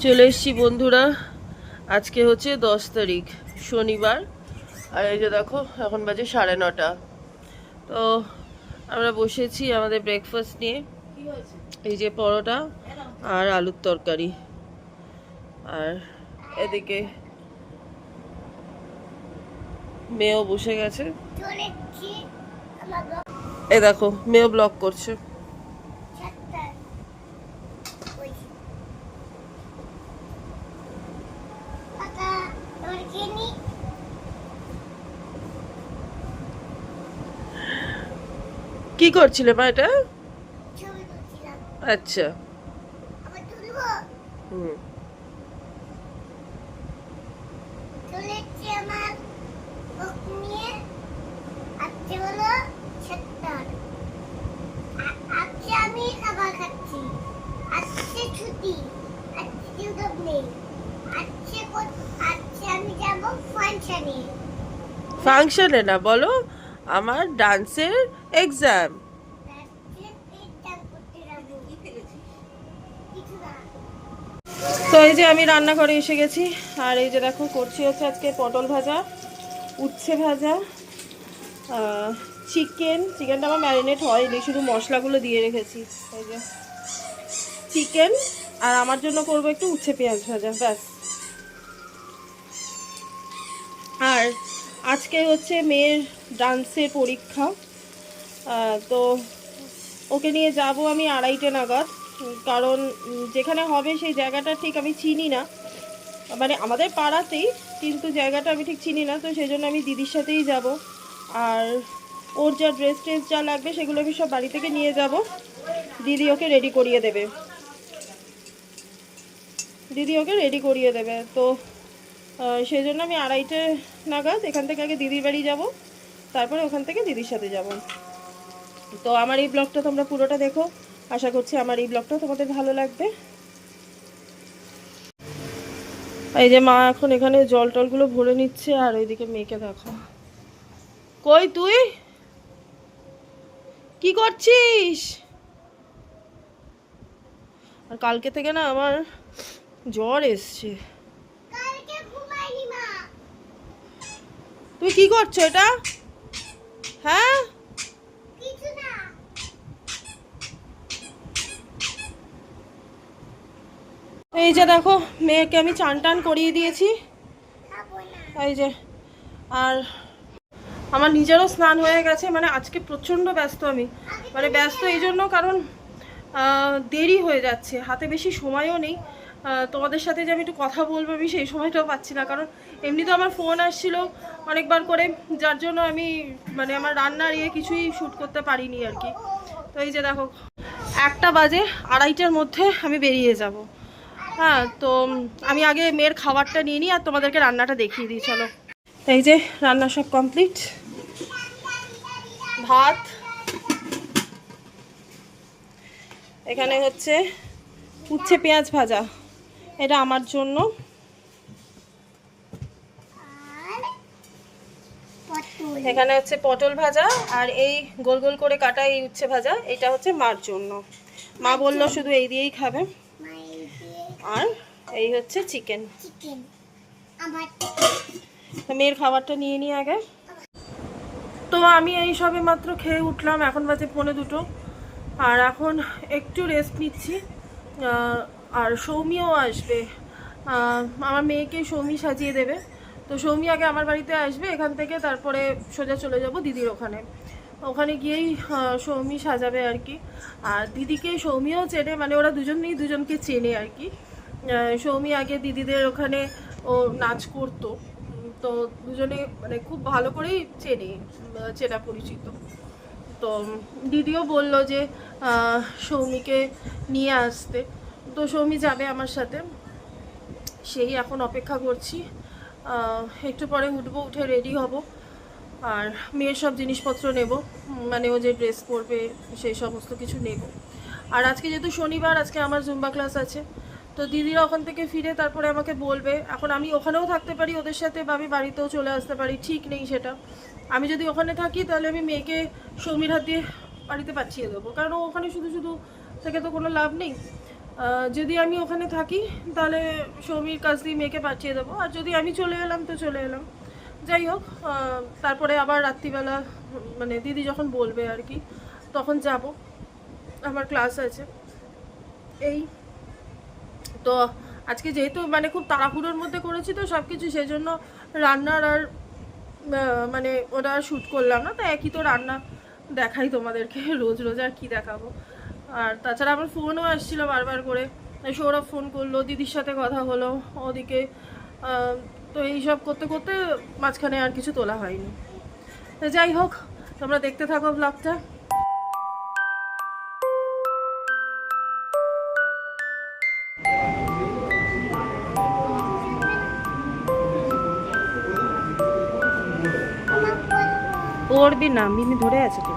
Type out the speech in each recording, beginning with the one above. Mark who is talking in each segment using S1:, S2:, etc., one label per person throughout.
S1: চলে এসছি বন্ধুরা। আজকে হচ্ছে দশ তারিখ, শনিবার। আর এই যে দেখো, এখন বাজে সাড়ে নটা। তো আমরা বসেছি আমাদের ব্রেকফাস্ট নিয়ে। এই যে পরোটা আর আলুর তরকারি। আর এদিকে মেয়েও বসে গেছে। এ দেখো, মেয়েও ব্লগ করছে
S2: বাচ্চাটা ওই কাকা তোমার কিনি
S1: কি করছিলে মা এটা
S2: ছবি তুলছিলাম
S1: আচ্ছা
S2: আবার তুলবো
S1: হুম
S2: চলেছি আমার বুক নিয়ে আজকে হলো সত্তর আ- আজকে আমি খাবার খাচ্ছি আজকে ছুটি আজকে টিউটর নেই করছিলে মা এটা? আচ্ছা। ফাংশনে
S1: না বলো। আমার ডান্সের এক্সাম তো এই যে আমি রান্নাঘরে এসে গেছি, আর এই যে দেখো, করছি হচ্ছে আজকে পটল ভাজা, উচ্ছে ভাজা চিকেন চিকেনটা আমার ম্যারিনেট হয়নি, শুধু মশলাগুলো দিয়ে রেখেছি। এই যে চিকেন আর আমার জন্য করব একটু উচ্ছে পেঁয়াজ ভাজা, ব্যাস। আর আজকে হচ্ছে মেয়ের ডান্সের পরীক্ষা। তো ওকে নিয়ে যাব আমি আড়াইটে নাগাদ। কারণ যেখানে হবে সেই জায়গাটা ঠিক আমি চিনি না। মানে আমাদের পাড়াতেই কিন্তু জায়গাটা আমি ঠিক চিনি না, তো সেই জন্য আমি দিদির সাথেই যাব। আর ওর যা ড্রেস ট্রেস যা লাগবে সেগুলো আমি সব বাড়ি থেকে নিয়ে যাব। দিদি ওকে রেডি করিয়ে দেবে। দিদি ওকে রেডি করিয়ে দেবে। তো সেই জন্য আমি আড়াইটে নাগাদ, এখান থেকে আগে দিদির বাড়ি যাব, তারপরে ওখান থেকে দিদির সাথে যাব। তো আমার এই ব্লগটা তোমরা পুরোটা দেখো। আশা করছি আমার এই ব্লগটা তোমাদের ভালো লাগবে। এই যে মা এখন এখানে জল টলগুলো ভরে নিচ্ছে, আর ওইদিকে মেয়েকে দেখো। কই তুই? কি করছিস? আর কালকে থেকে না আমার জ্বর এসছে
S2: কালকে ঘুমাইনি মা
S1: তুই কি করছ এটা? হ্যাঁ? এই যে দেখো মেয়েকে আমি চান টান করিয়ে দিয়েছি। এই যে আর আমার নিজেরও স্নান হয়ে গেছে মানে আজকে প্রচণ্ড ব্যস্ত আমি। মানে ব্যস্ত এই জন্য কারণ দেরি হয়ে যাচ্ছে হাতে বেশি সময়ও নেই। তোমাদের সাথে যে আমি একটু কথা বলব, আমি সেই সময়টাও পাচ্ছি না। কারণ এমনি তো আমার ফোন আসছিল অনেকবার করে, যার জন্য আমি মানে আমার রান্নার ইয়ে কিছুই শ্যুট করতে পারিনি আর কি। তো এই যে দেখো, একটা বাজে আড়াইটার মধ্যে আমি বেরিয়ে যাব। হ্যাঁ তো আমি আগে মেয়ের খাবারটা নিয়ে নিই আর তোমাদেরকে রান্নাটা দেখিয়ে দিই, চলো। এই যে রান্না সব কমপ্লিট ভাত। এখানে হচ্ছে উচ্ছে পেঁয়াজ ভাজা। এটা আমার জন্য। এখানে হচ্ছে পটল ভাজা আর এই গোল গোল করে কাটা এই উচ্ছে ভাজা এটা হচ্ছে মার জন্য। মা বলল শুধু এই দিয়েই খাবে। আর এই হচ্ছে চিকেন মেয়ের খাবারটা নিয়ে নিই আগে। তো আমি এই সবে মাত্র খেয়ে উঠলাম এখন বাজে পৌনে দুটো। আর এখন একটু রেস্ট নিচ্ছি। আর সৌমিও আসবে। আমার মেয়েকে সৌমি সাজিয়ে দেবে। তো সৌমি আগে আমার বাড়িতে আসবে এখান থেকে, তারপরে সোজা চলে যাব দিদির ওখানে। ওখানে গিয়েই সৌমি সাজাবে আর কি। আর দিদিকে সৌমিও চেনে মানে ওরা দুজনেই দুজনকে চেনে আর কি। সৌমি আগে দিদিদের ওখানে ও নাচ করতো। তো দুজনে মানে খুব ভালো করেই চেনে চেনা পরিচিত। তো দিদিও বলল যে সৌমিকে নিয়ে আসতে। তো সৌমি যাবে আমার সাথে। সেই এখন অপেক্ষা করছি। একটু পরে উঠবো, উঠে রেডি হব। আর মেয়ের সব জিনিসপত্র নেব। মানে ও যে ড্রেস পরবে, সেই সমস্ত কিছু নেব। আর আজকে যেহেতু শনিবার, আজকে আমার জুম্বা ক্লাস আছে। তো দিদিরা ওখান থেকে ফিরে তারপরে আমাকে বলবে। এখন আমি ওখানেও থাকতে পারি, ওদের সাথে বা আমি বাড়িতেও চলে আসতে পারি, ঠিক নেই সেটা। আমি যদি ওখানে থাকি, তাহলে আমি মেয়েকে সৌমির হাত দিয়ে বাড়িতে পাঠিয়ে দেবো। কারণ ওখানে শুধু শুধু থেকে তো কোনো লাভ নেই। যদি আমি ওখানে থাকি, তাহলে সৌমির কাছ দিয়ে মেয়েকে পাঠিয়ে দেবো। আর যদি আমি চলে এলাম, তো চলে এলাম। যাই হোক তারপরে আবার রাত্রিবেলা মানে দিদি যখন বলবে আর কি, তখন যাব। আমার ক্লাস আছে। এই, তো আজকে যেহেতু মানে খুব তাড়াহুড়োর মধ্যে করেছি তো সব কিছু সেই জন্য রান্নার আর মানে ওটা শ্যুট করলাম না। তো একই তো রান্না দেখাই তোমাদেরকে। রোজ রোজ আর কি দেখাবো। আর তাছাড়া আমার ফোনও আসছিল বারবার করে। সৌরভ ফোন করল, দিদির সাথে কথা হলো, ওদিকে তো এইসব করতে করতে মাঝখানে আর কিছু তোলা হয়নি। যাই হোক, তোমরা দেখতে থাকো ব্লগটা পড়বি না, মিমি ধরে আছে তো।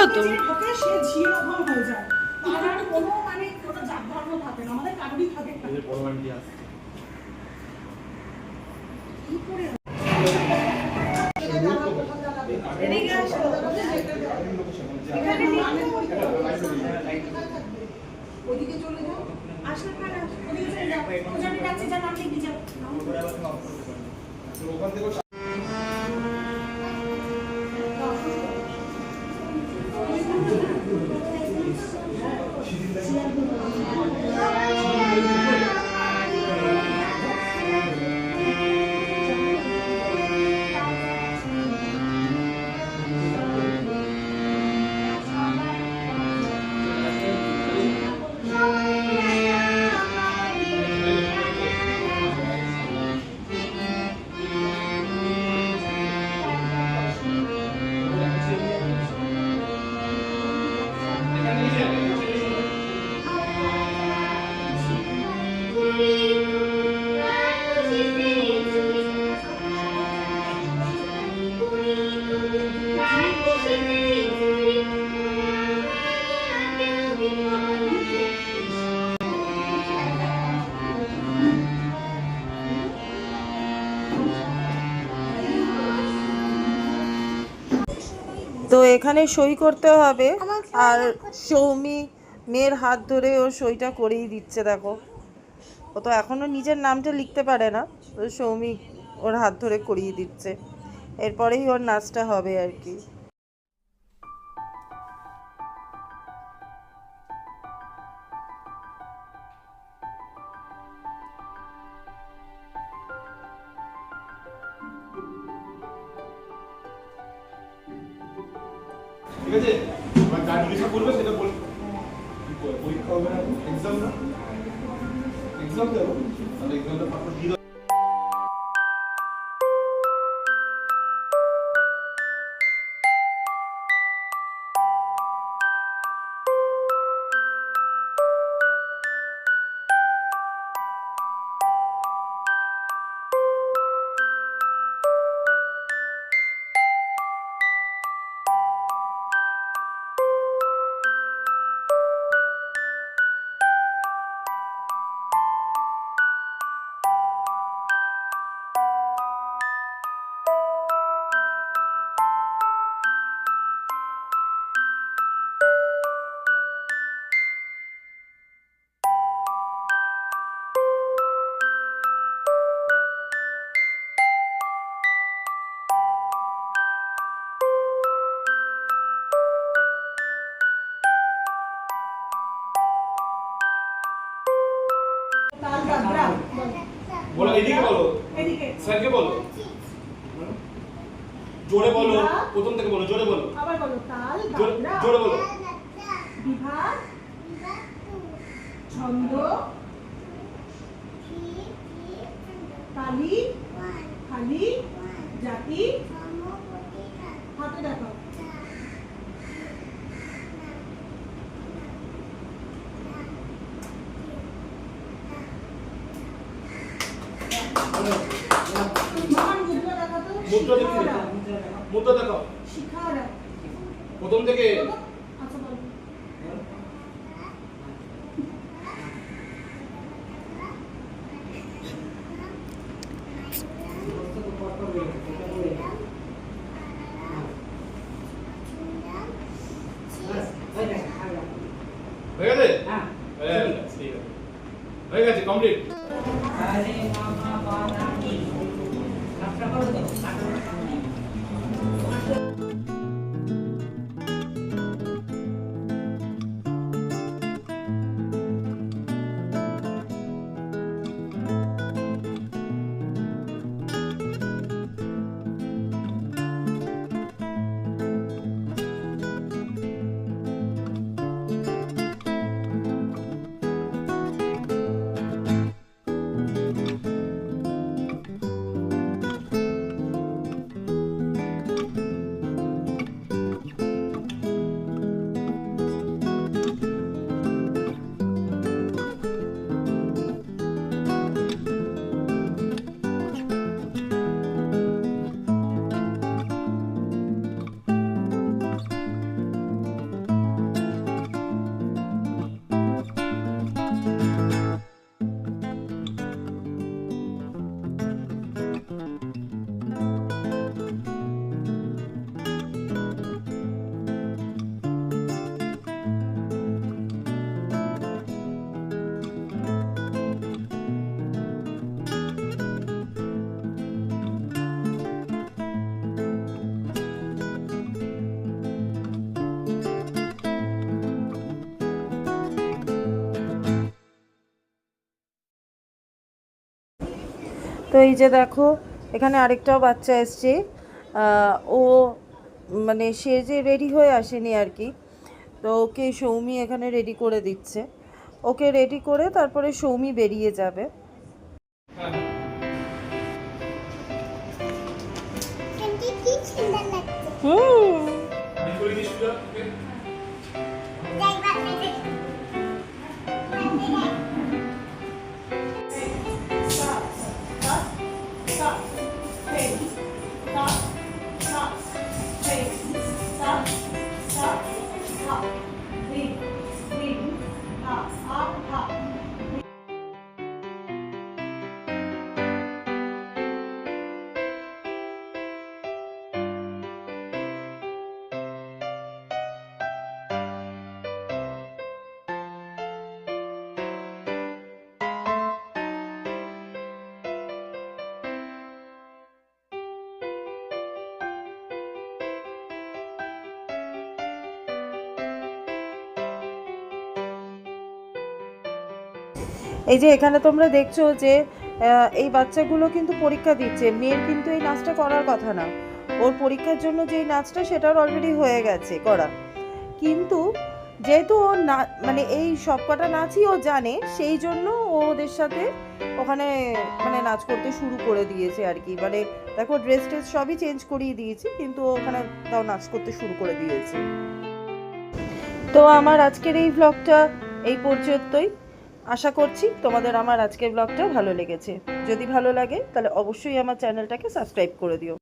S1: ভালো তো।
S3: যে ঢোকে সে ঝিয়ে রকম হয়ে যায়। তার আর কোনো মানে কোনো জাত ধর্ম থাকে না আমাদের কারোরই থাকে না। কি করে এদিকে আসো। এখানে ওদিকে চলে যাও। আসলে কার ওদিকে চলে যাও। ওখানে যাচ্ছি যাও
S1: তো এখানে সই করতে হবে। আর সৌমি মেয়ের হাত ধরে ও সইটা করেই দিচ্ছে দেখো। ও তো এখনও নিজের নামটা লিখতে পারে না। সৌমি ওর হাত ধরে করিয়ে দিচ্ছে। এরপরেই ওর নাচটা হবে আর কি।
S4: ঠিক আছে? এবার যা জিজ্ঞাসা সেটা বল? পরীক্ষা হবে না? এক্সাম না? এক্সাম দেবো। তাহলে এক্সামটা এদিকে বলো।
S2: এদিকে।
S4: স্যারকে বলো। জোরে বলো। প্রথম থেকে বলো জোরে বলো।
S2: আবার বলো তাল
S4: জোরে বলো।
S2: বিভাগ। ছন্দ। তালি। খালি জাতি।
S1: তো এই যে দেখো এখানে আরেকটাও বাচ্চা এসছে। ও মানে সে যে রেডি হয়ে আসেনি আর কি তো ওকে সৌমি এখানে রেডি করে দিচ্ছে। ওকে রেডি করে তারপরে সৌমি বেরিয়ে যাবে।
S5: কি সুন্দর লাগছে।
S1: হুম। এই যে এখানে তোমরা দেখছ যে এই বাচ্চাগুলো কিন্তু পরীক্ষা দিচ্ছে। মেয়ের কিন্তু এই নাচটা করার কথা না। ওর পরীক্ষার জন্য যে নাচটা সেটার অলরেডি হয়ে গেছে করা কিন্তু যেহেতু ও না মানে এই সবকটা নাচই ও জানে, সেই জন্য ও ওদের সাথে ওখানে মানে নাচ করতে শুরু করে দিয়েছে আর কি। মানে দেখো ড্রেস ট্রেস সবই চেঞ্জ করিয়ে দিয়েছি, কিন্তু ওখানে তাও নাচ করতে শুরু করে দিয়েছে। তো আমার আজকের এই ব্লগটা এই পর্যন্তই। আশা করছি তোমাদের আমার আজকের ব্লগটাও ভালো লেগেছে। যদি ভালো লাগে, তাহলে অবশ্যই আমার চ্যানেলটাকে সাবস্ক্রাইব করে দিও।